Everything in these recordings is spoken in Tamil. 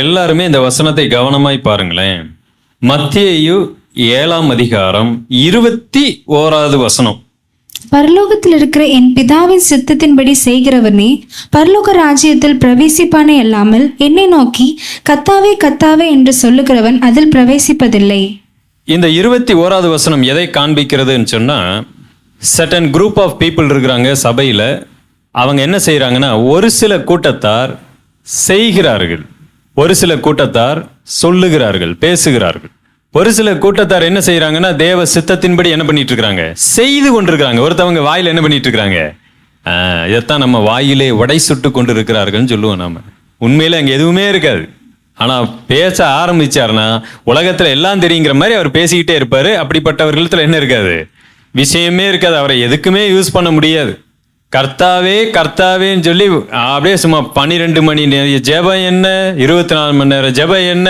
எல்லாருமே இந்த வசனத்தை கவனமாய் பாருங்களேன். மத்தியு ஏழாம் அதிகாரம் இருபத்தி ஓராவது வசனம். பரலோகத்தில் இருக்கிற என் பிதாவின் சித்தத்தின்படி செய்கிறவனே பரலோக ராஜ்யத்தில் பிரவேசிப்பானே அல்லாமல் என்னை நோக்கி கத்தாவே கத்தாவே என்று சொல்லுகிறவன் அதில் பிரவேசிப்பதில்லை. இந்த இருபத்தி ஓராவது வசனம் எதை காண்பிக்கிறதுன்னு சொன்னா சட்டன் குரூப் ஆஃப் பீப்புள் இருக்கிறாங்க சபையில். அவங்க என்ன செய்கிறாங்கன்னா ஒரு சில கூட்டத்தார் செய்கிறார்கள். ஒரு சில கூட்டத்தார் சொல்லுகிறார்கள் பேசுகிறார்கள். ஒரு சில கூட்டத்தார் என்ன செய்யறாங்கன்னா தேவ சித்தத்தின்படி என்ன பண்ணிட்டு இருக்காங்க செய்து கொண்டிருக்கிறாங்க. ஒருத்தவங்க வாயில என்ன பண்ணிட்டு இருக்கிறாங்க இதைத்தான் நம்ம வாயிலே உடை சுட்டு கொண்டு இருக்கிறார்கள்னு சொல்லுவோம் நாம. உண்மையில அங்க எதுவுமே இருக்காது. ஆனா பேச ஆரம்பிச்சாருன்னா உலகத்துல எல்லாம் தெரியுங்கிற மாதிரி அவர் பேசிக்கிட்டே இருப்பாரு. அப்படிப்பட்டவர்களத்துல என்ன இருக்காது? விஷயமே இருக்காது. அவரை எதுக்குமே யூஸ் பண்ண முடியாது. கர்த்தாவே கர்த்தாவேன்னு சொல்லி அப்படியே சும்மா பன்னிரெண்டு மணி நேர ஜெபம் என்ன? இருபத்தி நாலு மணி நேரம் ஜெபம் என்ன?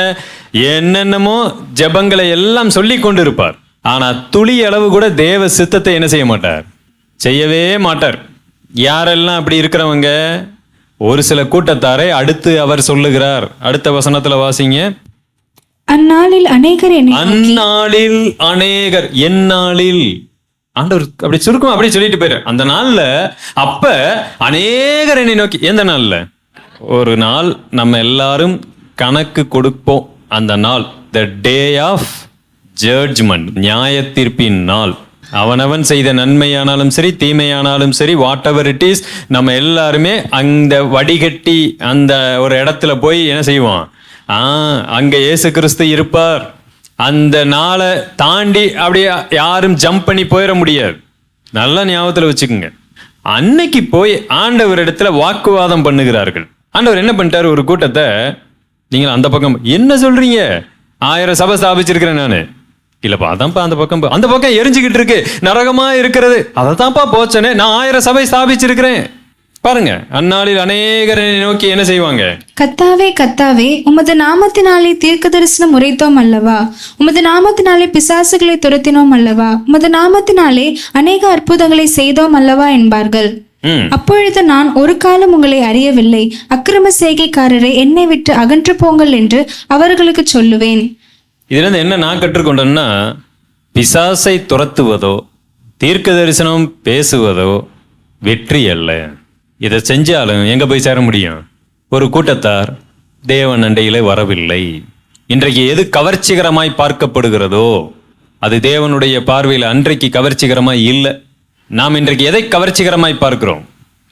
என்னென்னமோ ஜெபங்களை எல்லாம் சொல்லி கொண்டு இருப்பார் ஆனா துளி அளவு கூட தேவ சித்தத்தை என்ன செய்ய மாட்டார். செய்யவே மாட்டார். யாரெல்லாம் அப்படி இருக்கிறவங்க? ஒரு சில கூட்டத்தாரை அடுத்து அவர் சொல்லுகிறார். அடுத்த வசனத்துல வாசிங்க. அந்நாளில் அநேகர் அந்நாளில் அநேகர் எந்நாளில்? ஆண்டவர் அப்படி சுருக்கம் அப்படியே சொல்லிட்டு போயிரு. அந்த நாள்ல அப்ப அநேகர் என்னை நோக்கி எந்த நாள்ல? ஒரு நாள் நம்ம எல்லாரும் கணக்கு கொடுப்போம். அந்த நாள் த டே ஆஃப் ஜட்ஜ்மெண்ட் நியாய தீர்ப்பின் நாள். அவனவன் செய்த நன்மையானாலும் சரி தீமையானாலும் சரி வாட் எவர் இட் இஸ் நம்ம எல்லாருமே அந்த வடிகட்டி அந்த ஒரு இடத்துல போய் என்ன செய்வோம்? ஆ அங்க இயேசு கிறிஸ்து இருப்பார். அந்த நாளை தாண்டி அப்படியே யாரும் ஜம்ப் பண்ணி போயிட முடியாது. நல்லா ஞாபகத்தில் வச்சுக்கோங்க. அன்னைக்கு போய் ஆண்டவர் இடத்துல வாக்குவாதம் பண்ணுகிறார்கள். ஆண்டவர் என்ன பண்ணிட்டாரு? ஒரு கூட்டத்தை நீங்கள் அந்த பக்கம் என்ன சொல்றீங்க? ஆயிரம் சபை ஸ்தாபிச்சிருக்கிறேன் நான். இல்லைப்பா அதான்ப்பா அந்த பக்கம் அந்த பக்கம் எரிஞ்சுக்கிட்டு இருக்கு. நரகமாக இருக்கிறது. அதை தான்ப்பா போச்சனே. நான் ஆயிரம் சபை ஸ்தாபிச்சிருக்கிறேன். பாருங்க அந்நாளில் அநேகரை நோக்கி என்ன செய்வாங்க? கத்தாவே கத்தாவே உமது நாமத்தினாலே தீர்க்க தரிசனம் உரைத்தோம் அல்லவா? உமது நாமத்தினாலே பிசாசுகளை துரத்தினோம் அல்லவா? உமது நாமத்தினாலே அநேக அற்புதங்களை செய்தோம் அல்லவா என்பார்கள். அப்பொழுது நான் ஒரு காலம் உங்களை அறியவில்லை. அக்கிரம செய்கைக்காரரை என்னை விட்டு அகன்று போங்கள் என்று அவர்களுக்கு சொல்லுவேன். இதுல இருந்து என்ன நான் கற்றுக்கொண்டேன்னா பிசாசை துரத்துவதோ தீர்க்க தரிசனம் பேசுவதோ வெற்றி அல்ல. இதை செஞ்சாலும் எங்கே போய் சேர முடியும்? ஒரு கூட்டத்தார் தேவன் அண்டையிலே வரவில்லை. இன்றைக்கு எது கவர்ச்சிகரமாய் பார்க்கப்படுகிறதோ அது தேவனுடைய பார்வையில் அன்றைக்கு கவர்ச்சிகரமாய் இல்லை. நாம் இன்றைக்கு எதை கவர்ச்சிகரமாய் பார்க்கிறோம்?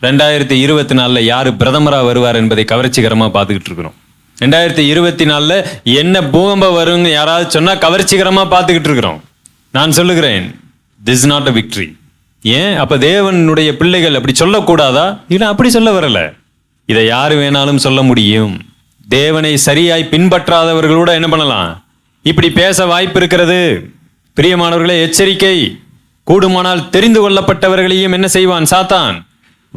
ரெண்டாயிரத்தி இருபத்தி நாலில் யார் பிரதமராக வருவார் என்பதை கவர்ச்சிகரமாக பார்த்துக்கிட்டு இருக்கிறோம். ரெண்டாயிரத்தி இருபத்தி நாலில் என்ன பூகம்பம் வரும்னு யாராவது சொன்னால் கவர்ச்சிகரமாக பார்த்துக்கிட்டு இருக்கிறோம். நான் சொல்லுகிறேன் திஸ் நாட் அ விக்ட்ரி ஏன்? அப்ப தேவனுடைய பிள்ளைகள் அப்படி சொல்லக்கூடாதா? இல்ல அப்படி சொல்ல வரல. இதை யாரு வேணாலும் சொல்ல முடியும். தேவனை சரியாய் பின்பற்றாதவர்களோட என்ன பண்ணலாம்? இப்படி பேச வாய்ப்பு இருக்கிறது. பிரியமானவர்களே எச்சரிக்கை. கூடுமானால் தெரிந்து கொள்ளப்பட்டவர்களையும் என்ன செய்வான்? சாத்தான்.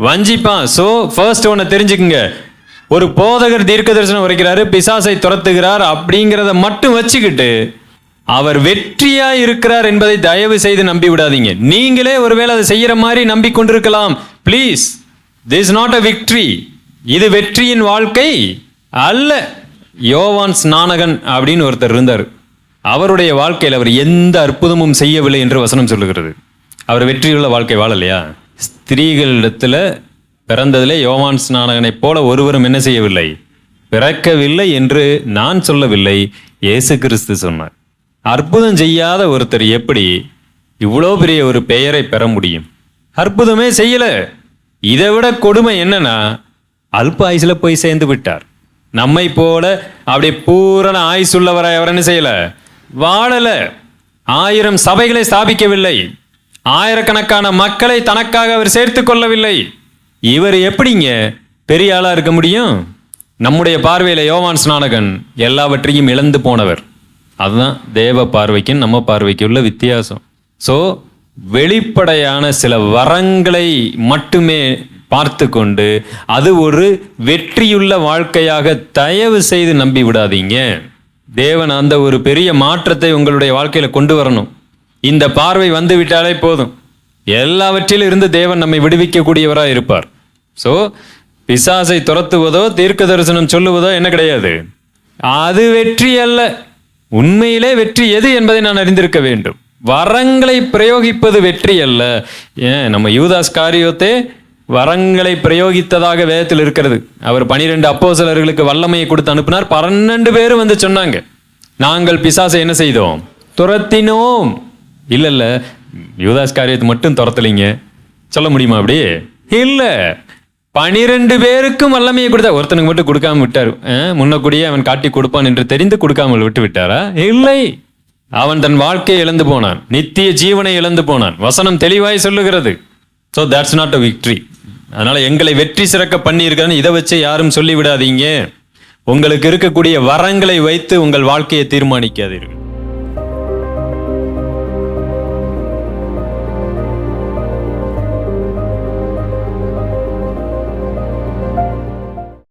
வஞ்சிப்பான். சோ ஃபர்ஸ்ட் ஒன்னு தெரிஞ்சுக்குங்க. ஒரு போதகர் தீர்க்க தரிசனம் உரைக்கிறாரு பிசாசை துரத்துகிறார் அப்படிங்கிறத மட்டும் வச்சுக்கிட்டு அவர் வெற்றியா இருக்கிறார் என்பதை தயவு செய்து நம்பி விடாதீங்க. நீங்களே ஒருவேளை அதை செய்யற மாதிரி நம்பிக்கொண்டிருக்கலாம். Please this not a victory இது வெற்றியின் வாழ்க்கை அல்ல. யோவான் ஸ்நானகன் அப்படின்னு ஒருத்தர் இருந்தார். அவருடைய வாழ்க்கையில் அவர் எந்த அற்புதமும் செய்யவில்லை என்று வசனம் சொல்லுகிறது. அவர் வெற்றியுள்ள வாழ்க்கை வாழலையா? ஸ்திரீகளிடத்தில் பிறந்ததிலே யோவான் ஸ்நானகனைப் போல ஒருவரும் என்ன செய்யவில்லை? பிறக்கவில்லை என்று நான் சொல்லவில்லை. இயேசு கிறிஸ்து சொன்னார். அற்புதம் செய்யாத ஒருத்தர் எப்படி இவ்வளோ பெரிய ஒரு பெயரை பெற முடியும்? அற்புதமே செய்யல. இதை விட கொடுமை என்னன்னா அல்ப ஆயுசில் போய் சேர்ந்து விட்டார். நம்மை போல அப்படியே பூரண ஆயுஸ் உள்ளவரை அவர் என்ன செய்யல? வாழல. ஆயிரம் சபைகளை ஸ்தாபிக்கவில்லை. ஆயிரக்கணக்கான மக்களை தனக்காக அவர் சேர்த்து கொள்ளவில்லை. இவர் எப்படிங்க பெரிய ஆளாக இருக்க முடியும்? நம்முடைய பார்வையில் யோவான் ஸ்நானகன் எல்லாவற்றையும் இழந்து போனவர். அதுதான் தேவ பார்வைக்கும் நம்ம பார்வைக்கு உள்ள வித்தியாசம். ஸோ வெளிப்படையான சில வரங்களை மட்டுமே பார்த்து கொண்டு அது ஒரு வெற்றியுள்ள வாழ்க்கையாக தயவு செய்து நம்பி விடாதீங்க. தேவன் அந்த ஒரு பெரிய மாற்றத்தை உங்களுடைய வாழ்க்கையில் கொண்டு வரணும். இந்த பார்வை வந்து விட்டாலே போதும். எல்லாவற்றிலும் இருந்து தேவன் நம்மை விடுவிக்கக்கூடியவராக இருப்பார். ஸோ பிசாசை துரத்துவதோ தீர்க்க தரிசனம் சொல்லுவதோ என்ன கிடையாது. அது வெற்றி அல்ல உண்மையிலே வெற்றி எது என்பதை நான் அறிந்திருக்க வேண்டும். வரங்களை பிரயோகிப்பது வெற்றி அல்ல. ஏன்? நம்ம யூதாஸ் காரியத்தே வரங்களை பிரயோகித்ததாக வேதத்தில் இருக்கிறது. அவர் பனிரெண்டு அப்போசலர்களுக்கு வல்லமையை கொடுத்து அனுப்பினார். பன்னெண்டு பேரும் வந்து சொன்னாங்க. நாங்கள் பிசாசை என்ன செய்தோம்? துரத்தினோம். இல்லை இல்லை. யூதாஸ் காரியத்தை மட்டும் துரத்தலைங்க. சொல்ல முடியுமா அப்படி? இல்லை. பனிரெண்டு பேருக்கும் வல்லமையை கொடுத்தா ஒருத்தனுக்கு மட்டும் கொடுக்காம விட்டார். அஹ், முன்னக்கூடியே அவன் காட்டி கொடுப்பான் என்று தெரிந்து கொடுக்காமல் விட்டு விட்டாரா? இல்லை. அவன் தன் வாழ்க்கையை இழந்து போனான். நித்திய ஜீவனை இழந்து போனான். வசனம் தெளிவாய் சொல்லுகிறது. So that's not a victory அதனால் எங்களை வெற்றி சிறக்க பண்ணியிருக்கான்னு இதை வச்சு யாரும் சொல்லிவிடாதீங்க. உங்களுக்கு இருக்கக்கூடிய வரங்களை வைத்து உங்கள் வாழ்க்கையை தீர்மானிக்காதீர்கள்.